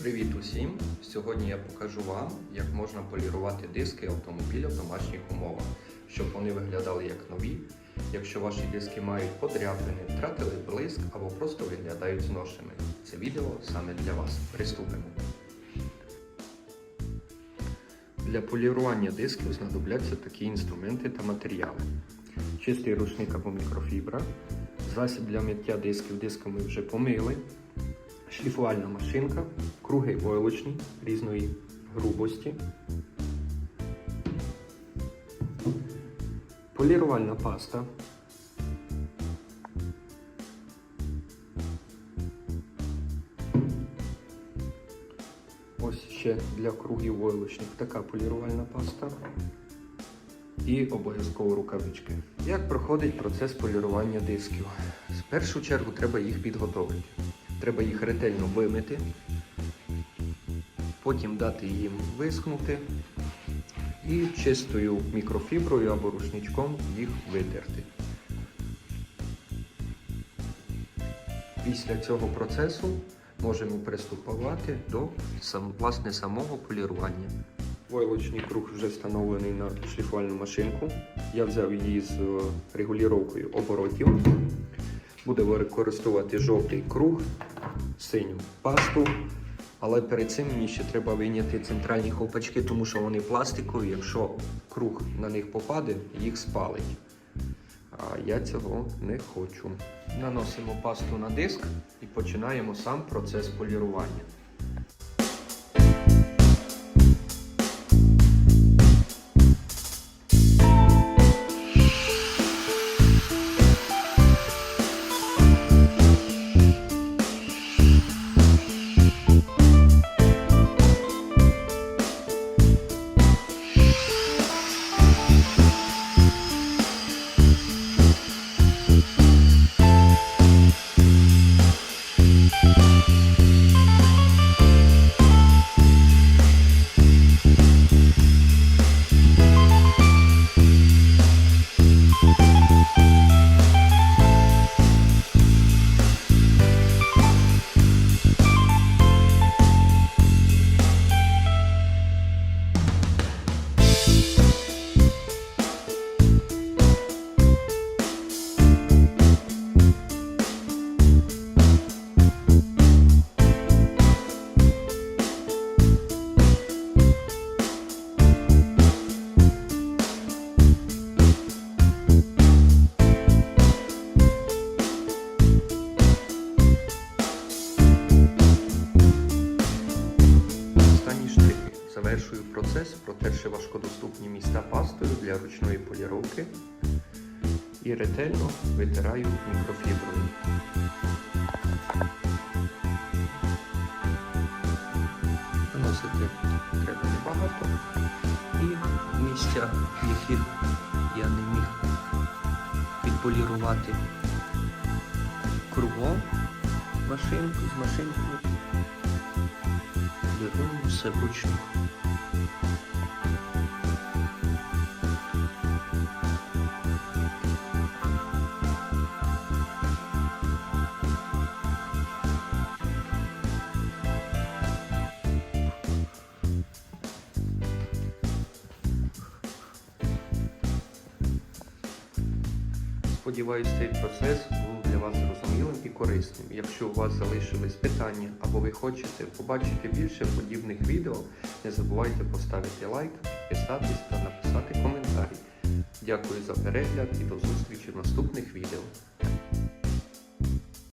Привіт усім! Сьогодні я покажу вам, як можна полірувати диски автомобіля в домашніх умовах, щоб вони виглядали як нові. Якщо ваші диски мають подряпини, втратили блиск або просто виглядають зношеними. Це відео саме для вас. Приступимо. Для полірування дисків знадобляться такі інструменти та матеріали. Чистий рушник або мікрофібра, засіб для миття дисків, диски ми вже помили, шліфувальна машинка, круги войлочні різної грубості, полірувальна паста, ось ще для кругів войлочних така полірувальна паста і обов'язково рукавички. Як проходить процес полірування дисків? В першу чергу треба їх підготовити. Треба їх ретельно вимити, потім дати їм висхнути і чистою мікрофіброю або рушничком їх витерти. Після цього процесу можемо приступувати до власне самого полірування. Войлочний круг вже встановлений на шліфувальну машинку. Я взяв її з е, регулювання оборотів. Будемо використовувати жовтий круг, синю пасту. Але перед цим мені ще треба вийняти центральні хлопачки, тому що вони пластикові. Якщо круг на них попаде, їх спалить. А я цього не хочу. Наносимо пасту на диск і починаємо сам процес полірування. Завершую процес, протерши важкодоступні місця пастою для ручної поліровки і ретельно витираю мікрофіброю. Наносити треба небагато. І місця, які я не міг підполірувати кругом машинку з машинкою. Все вручну. Сподіваюсь, цей процес був для вас зрозумілим і корисним. Якщо у вас залишились питання або ви хочете побачити більше подібних відео, не забувайте поставити лайк, підписатись та написати коментарі. Дякую за перегляд і до зустрічі в наступних відео.